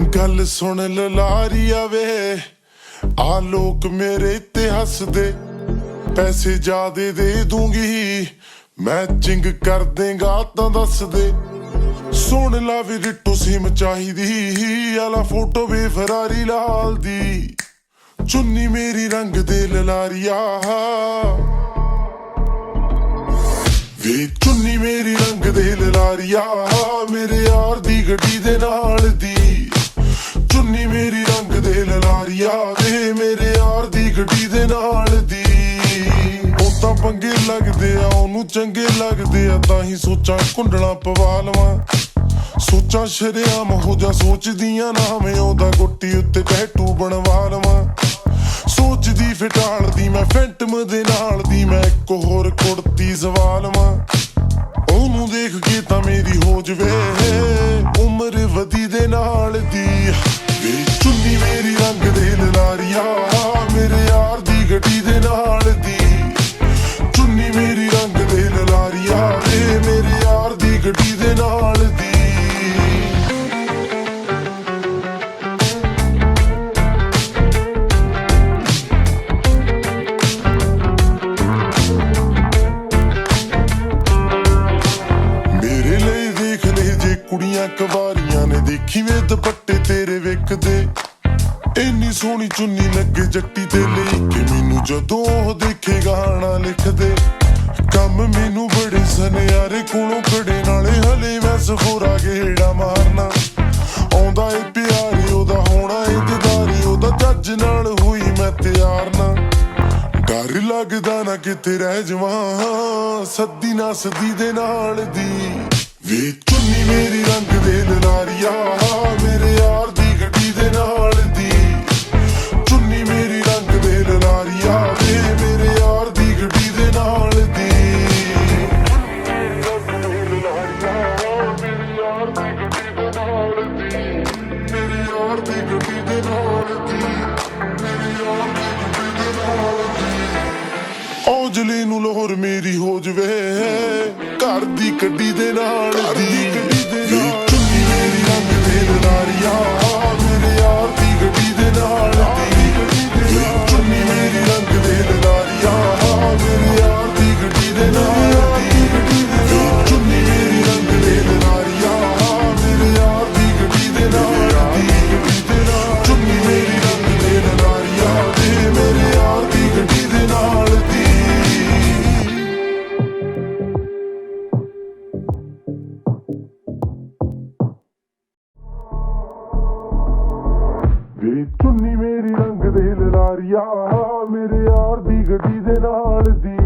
ਗੱਲ ਸੁਣ ਲਲਾਰੀਆ ਵੇ ਆ ਲੋਕ ਮੇਰੇ ਤੇ ਹੱਸਦੇ। ਪੈਸੇ ਜਾਦੇ ਦੇ ਦੂੰਗੀ। ਮੈਚਿੰਗ ਕਰ ਦੇਗਾ ਤਾਂ ਦੱਸ ਦੇ ਸੁਣ ਲਾ ਵੀ ਰਿੱਟੂ ਸਿਮ ਚਾਹੀਦੀ। ਆਲਾ ਫੋਟੋ ਵੇ ਫਰਾਰੀ ਲਾਲ ਦੀ। ਚੁੰਨੀ ਮੇਰੀ ਰੰਗ ਦੇ ਲਲਾਰੀਆ। ਵੇ ਚੁੰਨੀ ਮੇਰੀ ਰੰਗ ਦੇ ਲਲਾਰੀਆ। ਮੇਰੇ ਯਾਰ ਦੀ ਗੱਡੀ ਦੇ ਨਾਲ ਦੀ। ਚੁੰਨੀ ਮੇਰੀ ਰੰਗ ਦੇ ਲਲਾਰੀਆ ਵੇ ਮੇਰੇ ਯਾਰ ਦੀ ਗੱਡੀ ਦੇ ਨਾਲ ਦੀ। ਉਹ ਤਾਂ ਪੰਗੇ ਲੱਗਦੇ ਆ, ਉਹਨੂੰ ਚੰਗੇ ਲੱਗਦੇ ਆ, ਤਾਂ ਹੀ ਸੋਚਾਂ ਕੁੰਡਲਾਂ ਪਵਾ ਲਵਾਂ। ਸੋਚਾਂ ਸ਼ਰਿਆਮ ਹੋ ਜਾ, ਸੋਚਦੀਆਂ ਨਾ ਮੈਂ ਉਹਦਾ ਗੁੱਟੀ ਉੱਤੇ ਟੈਟੂ ਬਣਵਾ ਲਵਾਂ। ਸੋਚਦੀ ਫਟਾਲਦੀ ਮੈਂ ਫੈਂਟਮ ਦੇ ਨਾਲ ਦੀ, ਮੈਂ ਇੱਕ ਹੋਰ ਕੁੜਤੀ ਸਵਾਲ ਵਾਂ ਉਹਨੂੰ ਦੇਖ ਕੇ ਤਾਂ ਮੇਰੀ ਹੋ ਜਵੇ ਉਮਰ ਵਧੀ ਦੇ ਨਾਲ ਦੀ। ਵੇ ਚੁੰਨੀ ਮੇਰੀ ਰੰਗ ਦੇ ਲਲਾਰੀਆ ਮੇਰੇ ਯਾਰ ਦੀ ਗੱਡੀ ਦੇ ਨਾਲ ਦੀ। ਚੁੰਨੀ ਮੇਰੀ ਰੰਗ ਦੇ ਲਲਾਰੀਆ ਵੇ ਮੇਰੇ ਯਾਰ ਦੀ ਗੱਡੀ ਦੇ ਨਾਲ ਦੀ। ਮੇਰੇ ਲਈ ਦੇਖ ਲੈ ਜੇ ਕੁੜੀਆਂ ਨੇ ਦੇਖੀ ਵੇ ਦੁਪੱਟੇ ਤੇਰੇ ਵੇਖਦੇ। ਇੰਨੀ ਸੋਹਣੀ ਚੁੰਨੀ ਲੱਗੇ ਜੱਟੀ ਤੇ ਲਈ ਕਿ ਮੈਨੂੰ ਜਦੋਂ ਉਹ ਦੇਖੇ ਗਾਣਾ ਲਿਖਦੇ। ਕੰਮ ਮੈਨੂੰ ਬੜੇ ਸਨਿਆਰੇ ਕੋਲੋਂ ਖੜੇ, ਨਾਲੇ ਹਲੇ ਮੈਂ ਸਫੋਰਾ ਗੇੜਾ ਮਾਰਨਾ। ਆਉਂਦਾ ਏ ਪਿਆਰੇ, ਉਹਦਾ ਹੋਣਾ ਏ ਇੰਤਜ਼ਾਰੀ ਉਹਦਾ ਜੱਜ ਨਾਲ ਹੋਈ ਮੈਂ ਤਿਆਰ ਨਾ। ਡਰ ਲੱਗਦਾ ਨਾ ਕਿਤੇ ਰਹਿ ਜਾਵਾਂ, ਸੱਦੀ ਨਾ ਸਦੀ ਦੇ ਨਾਲ ਦੀ। ਵੇ ਚੁੰਨੀ ਮੇਰੀ ਰੰਗ ਦੇ ਲਲਾਰੀਆ ਮੇਰੇ ਯਾਰ ਦੀ ਗੱਡੀ ਦੇ ਨਾਲ ਦੀ। ਚੁੰਨੀ ਮੇਰੀ ਰੰਗ ਦੇ ਲਲਾਰੀਆ ਵੇ ਮੇਰੇ ਯਾਰ ਦੀ ਗੱਡੀ ਦੇ ਨਾਲ ਦੀ। ਮੇਰੇ ਯਾਰ ਦੀ ਗੱਡੀ ਦੇ ਨਾਲ ਦੀ, ਮੇਰੇ ਯਾਰ ਦੀ ਗੱਡੀ ਦੇ ਨਾਲ ਦੀ। ਔਜਲੇ ਨੂੰ ਲੋਹਰ ਮੇਰੀ ਹੋ ਜਵੇ। ਦੀ ਗੱਡੀ ਦੇ ਨਾਲ ਦੀ। ਵੇ ਚੁੰਨੀ ਮੇਰੀ ਰੰਗ ਦੇ ਲਲਾਰੀਆ ਵੇ ਚੁੰਨੀ ਮੇਰੀ ਰੰਗ ਦੇ ਲਲਾਰੀਆ ਮੇਰੇ ਯਾਰ ਦੀ ਗੱਡੀ ਦੇ ਨਾਲ ਦੀ